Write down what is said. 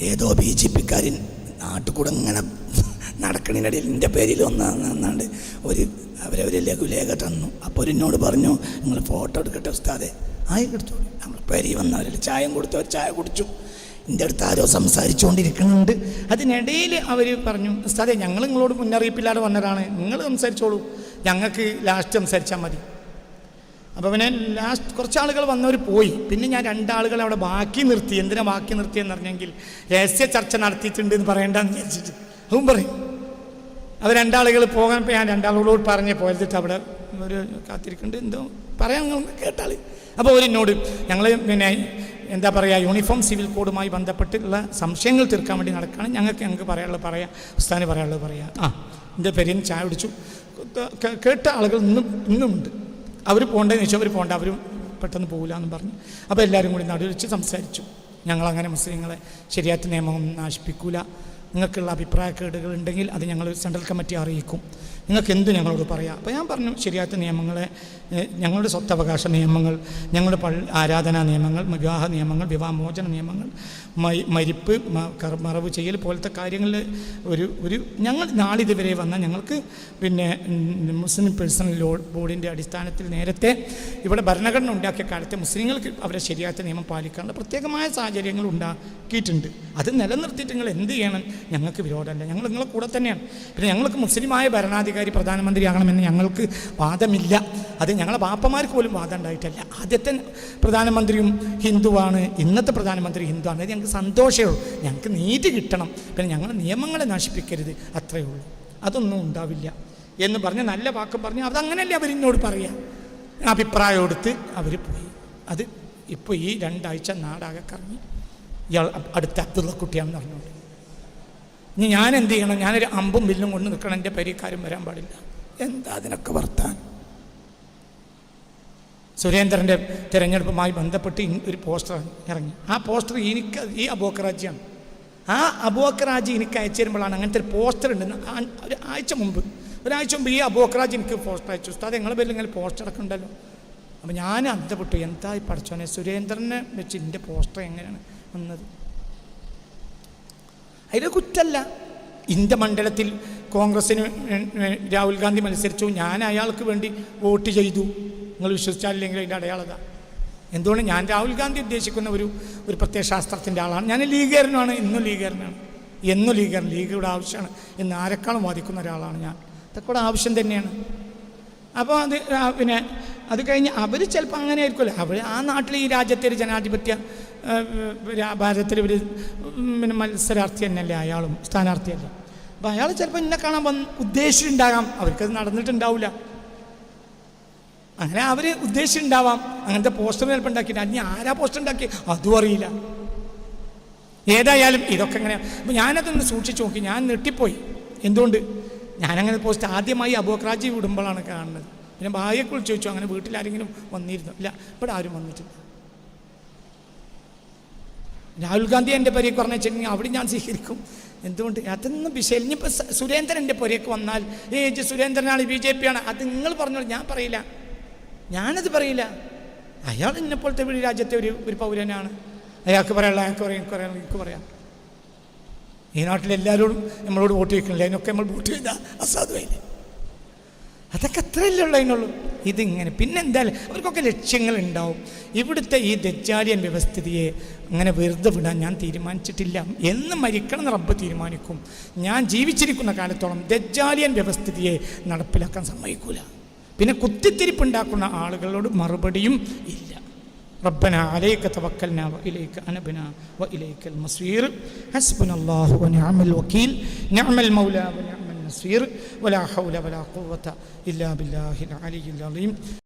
ഏതോ B J പിക്കാരൻ നാട്ടുകൂടെ ഇങ്ങനെ നടക്കണതിനിടയിൽ എന്റെ പേരിൽ ഒന്നാണ്ട് ഒരു അവരവരെ ലഘുലേഖ തന്നു. അപ്പോൾ എന്നോട് പറഞ്ഞു നിങ്ങൾ ഫോട്ടോ എടുക്കട്ടെ ഉസ്താദെ. ആയി എടുത്തോളൂ നമ്മൾ പേരി വന്നവരിൽ ചായം കൊടുത്തു. അവർ ചായ കുടിച്ചു. എന്റെ അടുത്ത് ആരോ സംസാരിച്ചുകൊണ്ടിരിക്കുന്നുണ്ട്. അതിനിടയിൽ അവർ പറഞ്ഞു ഉസ്താദെ ഞങ്ങൾ നിങ്ങളോട് മുന്നറിയിപ്പില്ലാതെ വന്നതാണ് നിങ്ങൾ സംസാരിച്ചോളൂ. ഞങ്ങൾക്ക് ലാസ്റ്റ് സംസാരിച്ചാൽ മതി. അപ്പോൾ പിന്നെ ലാസ്റ്റ് കുറച്ച് ആളുകൾ വന്നവർ പോയി. പിന്നെ ഞാൻ രണ്ടാളുകൾ അവിടെ ബാക്കി നിർത്തി. എന്തിനാ ബാക്കി നിർത്തിയെന്ന് പറഞ്ഞെങ്കിൽ രഹസ്യ ചർച്ച നടത്തിയിട്ടുണ്ട് എന്ന് പറയണ്ടെന്ന് വിചാരിച്ചിട്ട്. അതും പറയും. അത് രണ്ടാളുകൾ പോകാൻ ഇപ്പോൾ ഞാൻ രണ്ടാളുകളോട് പറഞ്ഞ് പോയതിട്ട് അവിടെ ഒരു കാത്തിരിക്കുന്നുണ്ട്. എന്തോ പറയാൻ കേട്ടാൽ അപ്പോൾ അവരെന്നോട് ഞങ്ങൾ പിന്നെ എന്താ പറയുക യൂണിഫോം സിവിൽ കോഡുമായി ബന്ധപ്പെട്ടുള്ള സംശയങ്ങൾ തീർക്കാൻ വേണ്ടി നടക്കുകയാണ് ഞങ്ങൾക്ക് ഞങ്ങൾക്ക് പറയാനുള്ളത് പറയാം. ഉസ്താന് പറയാനുള്ളത് പറയാം. ആ എന്റെ പെരിയൻ ചായ കുടിച്ചു. കേ- കേട്ട ആളുകൾ ഇന്നും ഇന്നുമുണ്ട്. അവർ പോകേണ്ടതെന്ന് ചോദിച്ചാൽ അവർ പോകണ്ട അവരും പെട്ടെന്ന് പോകില്ല എന്ന് പറഞ്ഞു. അപ്പോൾ എല്ലാവരും കൂടി നടുവിൽ വെച്ച് സംസാരിച്ചു. ഞങ്ങളങ്ങനെ മുസ്ലിങ്ങളെ ശരിയാത്ത നിയമം നാശിപ്പിക്കൂല. നിങ്ങൾക്കുള്ള അഭിപ്രായക്കേടുകൾ ഉണ്ടെങ്കിൽ അത് ഞങ്ങൾ സെൻട്രൽ കമ്മിറ്റി അറിയിക്കും. നിങ്ങൾക്ക് എന്ത് ഞങ്ങളോട് പറയാം? അപ്പോൾ ഞാൻ പറഞ്ഞു ശരിയാത്ത നിയമങ്ങളെ ഞങ്ങളുടെ സ്വത്തവകാശ നിയമങ്ങൾ ഞങ്ങളുടെ പള്ളി ആരാധനാ നിയമങ്ങൾ വിവാഹ നിയമങ്ങൾ വിവാഹമോചന നിയമങ്ങൾ മരിപ്പ് മറവ് ചെയ്യൽ പോലത്തെ കാര്യങ്ങളിൽ ഒരു ഒരു ഞങ്ങൾ നാളിതുവരെ വന്ന ഞങ്ങൾക്ക് പിന്നെ മുസ്ലിം പേഴ്സണൽ ലോ ബോർഡിന്റെ അടിസ്ഥാനത്തിൽ നേരത്തെ ഇവിടെ ഭരണഘടന ഉണ്ടാക്കിയ കാലത്ത് മുസ്ലിങ്ങൾക്ക് അവരെ ശരിയാത്ത നിയമം പാലിക്കാനുള്ള പ്രത്യേകമായ സാഹചര്യങ്ങൾ ഉണ്ടാക്കിയിട്ടുണ്ട്. അത് നിലനിർത്തിയിട്ട് നിങ്ങൾ എന്ത് ചെയ്യണം? ഞങ്ങൾക്ക് വിരോധമല്ല. ഞങ്ങൾ നിങ്ങളെ കൂടെ തന്നെയാണ്. പിന്നെ ഞങ്ങൾക്ക് മുസ്ലിമായ ഭരണാധികാരി പ്രധാനമന്ത്രി ആകണമെന്ന് ഞങ്ങൾക്ക് വാദമില്ല. അത് ഞങ്ങളെ ബാപ്പമാർക്ക് പോലും വാദം ഉണ്ടായിട്ടല്ല. ആദ്യത്തെ പ്രധാനമന്ത്രിയും ഹിന്ദുവാണ്. ഇന്നത്തെ പ്രധാനമന്ത്രി ഹിന്ദുവാണ് അത് ഞങ്ങൾക്ക് സന്തോഷമേ ഉള്ളൂ. ഞങ്ങൾക്ക് നീതി കിട്ടണം. പിന്നെ ഞങ്ങൾ നിയമങ്ങളെ നശിപ്പിക്കരുത്. അത്രയേ ഉള്ളൂ. അതൊന്നും ഉണ്ടാവില്ല. എന്ന് പറഞ്ഞ് നല്ല വാക്കും പറഞ്ഞ് അതങ്ങനെയല്ലേ അവരിന്നോട് പറയുക അഭിപ്രായം എടുത്ത് അവർ പോയി. അത് ഇപ്പോൾ ഈ രണ്ടാഴ്ച നാടാകെ കറങ്ങി. ഇയാൾ അടുത്ത അബ്ദുള്ള കുട്ടിയാണെന്ന് പറഞ്ഞോണ്ട് ഇനി ഞാൻ എന്ത് ചെയ്യണം? ഞാനൊരു അമ്പും വില്ലും കൊണ്ട് നിൽക്കണം. എന്റെ പരിക്കാരും വരാൻ പാടില്ല. എന്താ അതിനൊക്കെ വർത്താൻ സുരേന്ദ്രന്റെ തിരഞ്ഞെടുപ്പുമായി ബന്ധപ്പെട്ട് ഒരു പോസ്റ്റർ ഇറങ്ങി. ആ പോസ്റ്റർ എനിക്ക് ഈ അബോക്കറാജിയാണ് ആ അബോക്കറാജി എനിക്ക് അയച്ചു തരുമ്പോഴാണ് അങ്ങനത്തെ ഒരു പോസ്റ്റർ ഉണ്ട് ആ- ഒരു ആഴ്ച മുമ്പ്. ഒരാഴ്ച മുമ്പ് ഈ അബോക്കറാജി എനിക്ക് പോസ്റ്റർ അയച്ചു. ഉസ്താദ് നിങ്ങളെ പേരിൽ ഇങ്ങനെ പോസ്റ്റർ ഒക്കെ ഉണ്ടല്ലോ അപ്പോൾ ഞാൻ അന്ധപ്പെട്ടു. എന്തായി പഠിച്ചോനെ സുരേന്ദ്രനെ വെച്ച് എന്റെ പോസ്റ്റർ എങ്ങനെയാണ് വന്നത്? അതിന് കുറ്റല്ല. ഇന്ത്യ മണ്ഡലത്തിൽ കോൺഗ്രസ്സിന് രാഹുൽ ഗാന്ധി മത്സരിച്ചു. ഞാൻ അയാൾക്ക് വേണ്ടി വോട്ട് ചെയ്തു. നിങ്ങൾ വിശ്വസിച്ചാലില്ലെങ്കിൽ അതിന്റെ അടയാളത. എന്തുകൊണ്ട് ഞാൻ രാഹുൽ ഗാന്ധി ഉദ്ദേശിക്കുന്ന ഒരു ഒരു പ്രത്യേക ശാസ്ത്രത്തിന്റെ ആളാണ്. ഞാൻ ലീഗേരനാണ് ഇന്നും ലീഗേരനാണ് എന്നും ലീഗേരൻ ലീഗയുടെ ആവശ്യമാണ്. എന്ന് ആരെക്കാളും വാദിക്കുന്ന ഒരാളാണ് ഞാൻ. ഇതൊക്കെ ആവശ്യം തന്നെയാണ്. അപ്പോൾ അത് പിന്നെ അത് കഴിഞ്ഞ് അവർ ചിലപ്പോൾ അങ്ങനെ ആയിരിക്കുമല്ലോ അവർ ആ നാട്ടിൽ ഈ രാജ്യത്തെ ഒരു ജനാധിപത്യ ആ, ഇവർ പിന്നെ മത്സരാർത്ഥി തന്നെയല്ലേ അയാളും സ്ഥാനാർത്ഥിയല്ല. അപ്പോൾ അയാൾ ചിലപ്പോൾ എന്നെ കാണാൻ വന്ന് ഉദ്ദേശിച്ചിട്ടുണ്ടാകാം. അവർക്കത് നടന്നിട്ടുണ്ടാവില്ല അങ്ങനെ അവർ ഉദ്ദേശിച്ചിട്ടുണ്ടാവാം. അങ്ങനത്തെ പോസ്റ്റർ ചിലപ്പോൾ ഉണ്ടാക്കിയിട്ട് അതിന് ആരാ പോസ്റ്റർ ഉണ്ടാക്കി അതും അറിയില്ല. ഏതായാലും ഇതൊക്കെ എങ്ങനെയാണ് അപ്പോൾ ഞാനതൊന്ന് സൂക്ഷിച്ച് നോക്കി. ഞാൻ നെട്ടിപ്പോയി എന്തുകൊണ്ട്? ഞാനങ്ങനെ പോസ്റ്റ് ആദ്യമായി അബോക്രാജി വിടുമ്പോഴാണ് കാണുന്നത്. പിന്നെ ഭാര്യയെക്കുറിച്ച് ചോദിച്ചു. അങ്ങനെ വീട്ടിലാരെങ്കിലും വന്നിരുന്നു? ഇല്ല. ഇവിടെ ആരും വന്നിട്ടില്ല. രാഹുൽ ഗാന്ധി എന്റെ പൊരയ്ക്ക് പറഞ്ഞു വെച്ചിട്ടുണ്ടെങ്കിൽ അവിടെ ഞാൻ സ്വീകരിക്കും. എന്തുകൊണ്ട്? അതൊന്നും വിഷയം ഇനിയിപ്പോൾ സുരേന്ദ്രൻ എന്റെ പുരയ്ക്ക് വന്നാൽ ഏ സുരേന്ദ്രനാണ് ബി ജെ പി ആണ് അത് നിങ്ങൾ പറഞ്ഞോളൂ. ഞാൻ പറയില്ല. ഞാനത് പറയില്ല. അയാൾ എന്നെപ്പോലത്തെ ഒരു രാജ്യത്തെ ഒരു ഒരു പൗരനാണ്. അയാൾക്ക് പറയാനുള്ള അയാൾക്ക് പറയാം പറയാം എനിക്ക് പറയാം. ഈ നാട്ടിൽ എല്ലാവരോടും നമ്മളോട് വോട്ട് ചോദിക്കണില്ല അതിനൊക്കെ നമ്മൾ വോട്ട് ചെയ്താൽ അസാധുവായില്ലേ? അതൊക്കെ അത്രയല്ലേ ഉള്ളൂ അതിനുള്ളൂ. ഇതിങ്ങനെ പിന്നെ എന്തായാലും അവർക്കൊക്കെ ലക്ഷ്യങ്ങളുണ്ടാവും ഇവിടുത്തെ ഈ ദജ്ജാലിയൻ വ്യവസ്ഥിതിയെ അങ്ങനെ വെറുതെ വിടാൻ ഞാൻ തീരുമാനിച്ചിട്ടില്ല എന്ന് മരിക്കണം എന്ന് റബ്ബ് തീരുമാനിക്കും ഞാൻ ജീവിച്ചിരിക്കുന്ന കാലത്തോളം ദജ്ജാലിയൻ വ്യവസ്ഥിതിയെ നടപ്പിലാക്കാൻ സമ്മതിക്കൂല പിന്നെ കുത്തിത്തിരിപ്പുണ്ടാക്കുന്ന ആളുകളോട് മറുപടിയും ഇല്ല ربنا عليك توكلنا وإليك أنبنا وإليك المصير حسبنا الله ونعم الوكيل نعم المولى ونعم النصير ولا حول ولا قوة إلا بالله العلي العظيم.